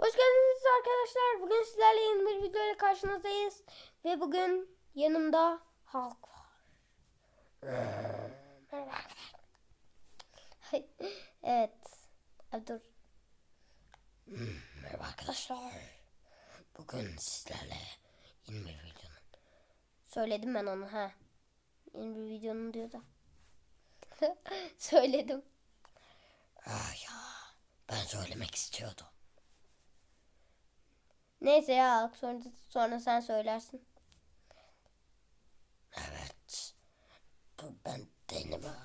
Hoş geldiniz arkadaşlar. Bugün sizlerle yeni bir video ile karşınızdayız. Ve bugün yanımda Halk var. Evet. Ay, dur. Merhaba arkadaşlar. Bugün sizlerle yeni bir videonun Söyledim ben onu ha. Yeni bir videonun diyor da. Söyledim. Ah ya ben söylemek istiyordum. Neyse ya sonra, sonra sen söylersin. Evet. Bu ben ha.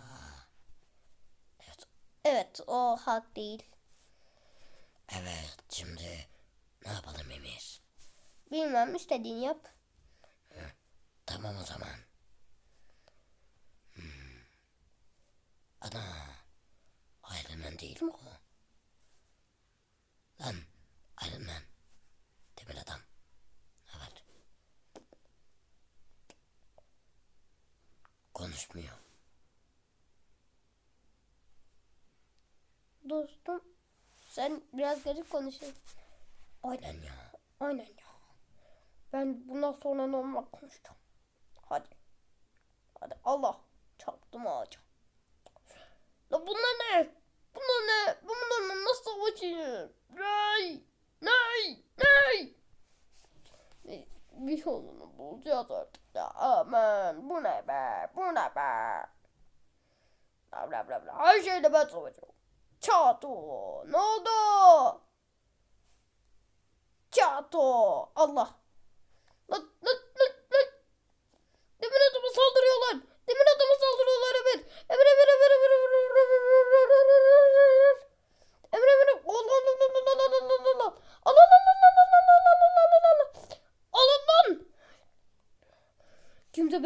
Evet. Evet o Halk değil. Evet şimdi ne yapalım Emir? Bilmem istediğini yap. Tamam o zaman. Hmm. Ana. Iron Man değil mi o? Lan Iron Man. Demir adam. Evet. Konuşmuyor. Dostum sen biraz garip konuşuyorsun. Aynen ya. Aynen ya. Ben bundan sonra normal konuşacağım. Hadi. Hadi Allah. Çarptım ağaca. La bunlar ne? Bunlar ne? Bunlarla nasıl savaşayım? Ney? Ney? Ney? Bir yolunu bulacağız artık ya. Aman bu ne be? Bu ne be? Bla bla bla bla. Her şeyle ben savaşıyorum. Çato. Ne oldu? Çato. Allah.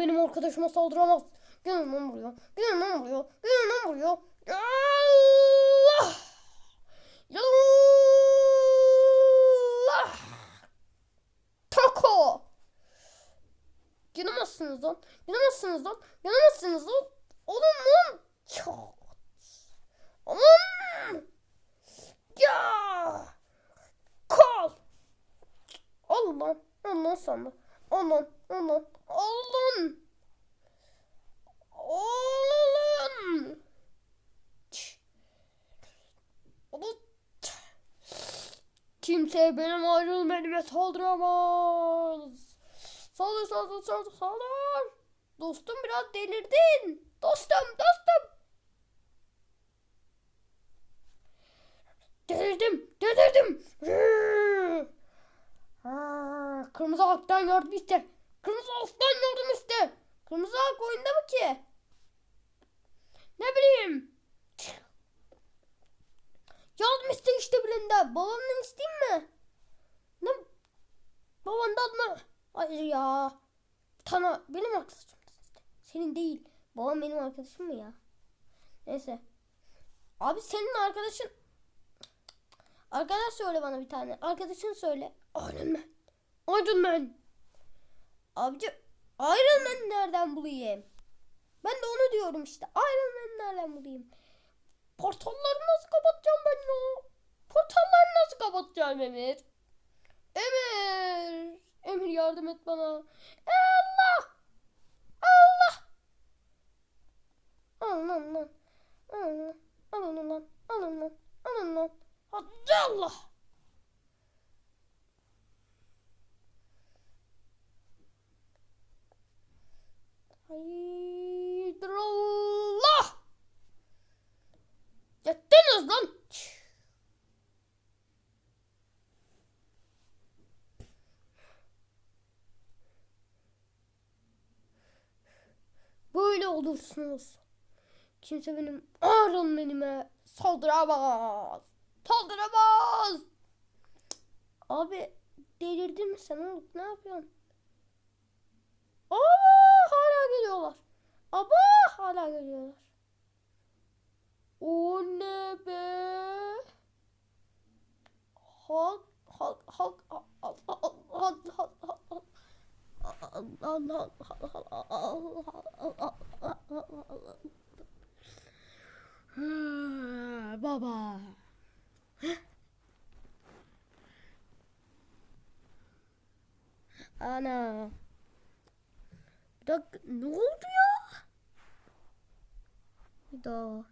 Benim arkadaşıma saldıramaz. Gelin lan buraya. Gelin lan buraya. Gelin lan buraya. Allah! Allah! Taco! Yanamazsınız lan. Yanamazsınız lan. Yanamazsınız lan. Oğlum lan. Çok. Aman. Ya. Kal. Al lan. Al lan onun, onun, oğlun. Oğlun. Kimse benim ayrılım elime saldıramaz. Saldır, saldır, saldır, saldır. Dostum biraz delirdin. Dostum, dostum. Delirdim, delirdim. Halktan yardım iste. Kırmızı halktan yardım iste. Kırmızı halk oyunda mı ki? Ne bileyim. Yardım iste işte birinden. Babamdan isteyeyim mi? Ne? Babandan mı? Hayır ya. Tana benim arkadaşım. Senin değil. Babam benim arkadaşım mı ya? Neyse. Abi senin arkadaşın. Arkadaş söyle bana bir tane. Arkadaşın söyle. Man. Iron Man. Abici Iron Man nereden bulayım? Ben de onu diyorum işte. Iron Man nereden bulayım? Portalları nasıl kapatacağım ben ya? Portalları nasıl kapatacağım Emir? Emir. Emir yardım et bana. Allah. Allah. Alın lan lan. Alın lan. Alın. Alın. Alın lan. Allah. Haydır Allah. Yettiniz lan. Böyle olursunuz. Kimse benim Iron Man'ime saldıramaz. Saldıramaz. Abi delirdin mi sen oğlum? Ne yapıyorsun? Aa hala geliyorlar. Aba hala geliyorlar. O ne be? Halk halk halk halk halk halk halk halk Baba. Ana. Bir dakika ne oldu ya? Bir daha.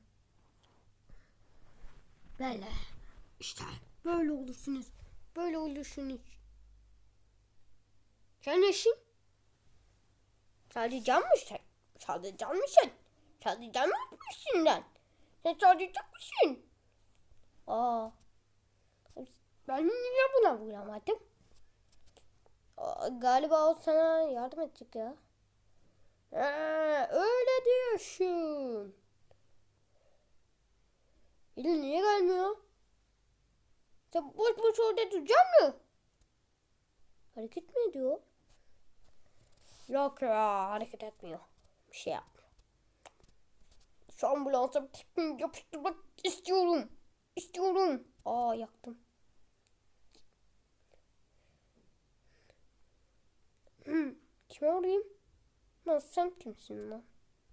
Böyle. İşte böyle olursunuz. Böyle olursunuz. Sen nesin? Sadece can mı sen? Can mısın? Can mı yapmışsın lan? Sen can mısın? Aa. Ben niye buna vuramadım? Aa, galiba o sana yardım edecek ya. Ha, öyle diyorsun. Elin niye gelmiyor? Sen boş boş orada duracak mı? Hareket mi ediyor? Yok ya hareket etmiyor. Şey yapmıyor. Şu ambulansa bir tekme yapıştırmak istiyorum. İstiyorum. Aa yaktım. Hmm, kime arayayım? Lan sen kimsin lan?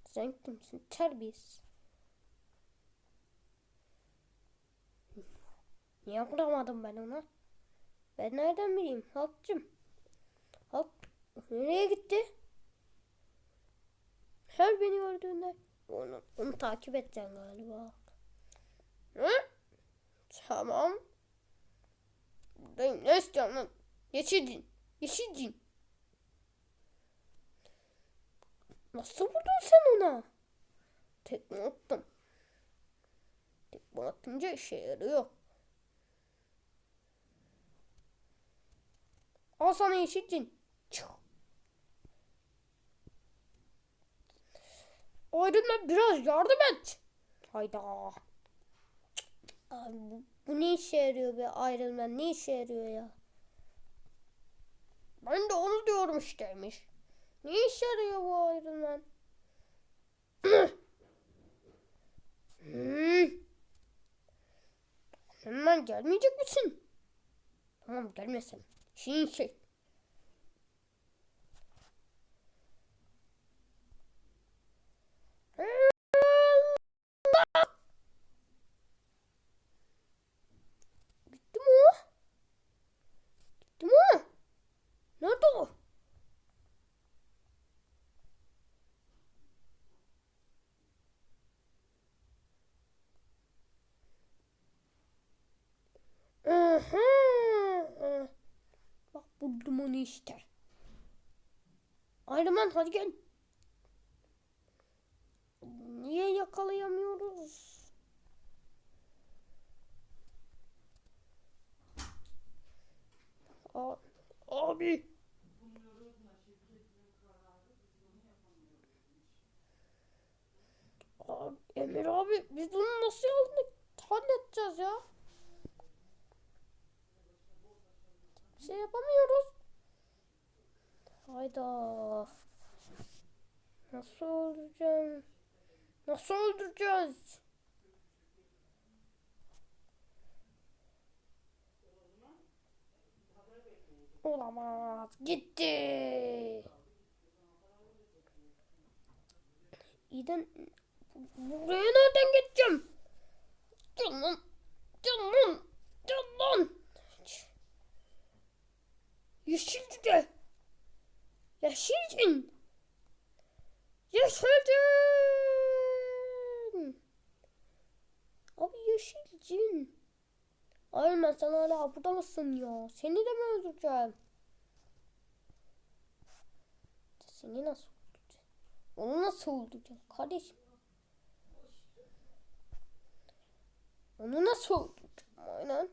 Sen kimsin? Terbiyesiz. Niye vuramadım ben ona? Ben nereden bileyim? Halkçım. Halk nereye gitti? Gördüğünde onu, onu takip edeceksin galiba. Hı? Tamam. Buradayım. Ne istiyorsun lan? Yeşilcin. Yeşilcin. Nasıl vurdun sen ona? Tekme attım. Tekme atınca işe yarıyor. Al sana. Çık. Aydın'a biraz yardım et. Hayda. Abi bu, bu ne işe yarıyor be Man? Ne işe yarıyor ya? Ben de onu diyorum işteymiş. Ne işe yarıyor bu Man? Hmm. Hemen gelmeyecek misin? Tamam gelmesem. Şeyin şey. Gitti mi o? Gitti mi o? Nerede o? Aha. Bak buldum onu işte. Iron Man hadi gel. Niye yakalayamıyoruz? A- abi. Abi, Emir abi biz bunu nasıl hallet- halledeceğiz ya? Şey yapamıyoruz. Hayda. Nasıl öldüreceğim? Nasıl öldüreceğiz? Olamaz. Gitti. İden buraya nereden Hala burada mısın ya? Seni de mi öldüreceğim? Seni nasıl öldüreceğim? Onu nasıl öldüreceğim kardeşim? Onu nasıl öldüreceğim?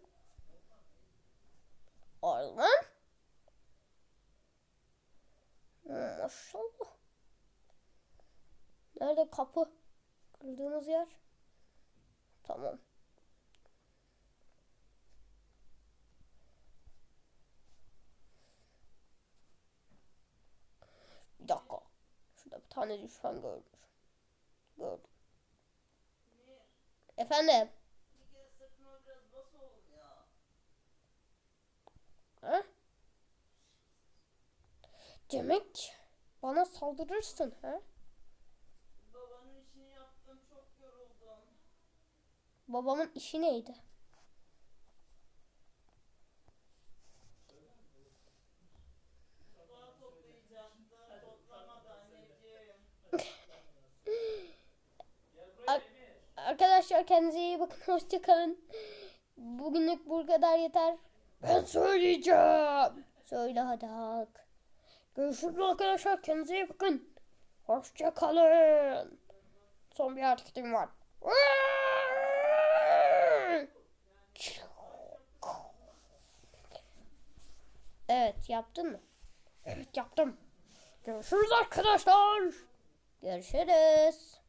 Aynen. Hmm, Maşallah. Nerede kapı? Kırdığımız yer. Tamam. Bir dakika. Şurada bir tane düşman gördüm. Gördüm. Efendim? Ha? Demek bana saldırırsın ha? Babanın işini yaptım çok yoruldum. Babamın işi neydi? Bu Arkadaşlar kendinize iyi bakın. Hoşçakalın. Bugünlük bu kadar yeter. Ben söyleyeceğim. Söyle hadi Halk. Görüşürüz arkadaşlar. Kendinize iyi bakın. Hoşçakalın. Son bir hareketim var. Evet yaptın mı? Evet yaptım. Görüşürüz arkadaşlar. Görüşürüz.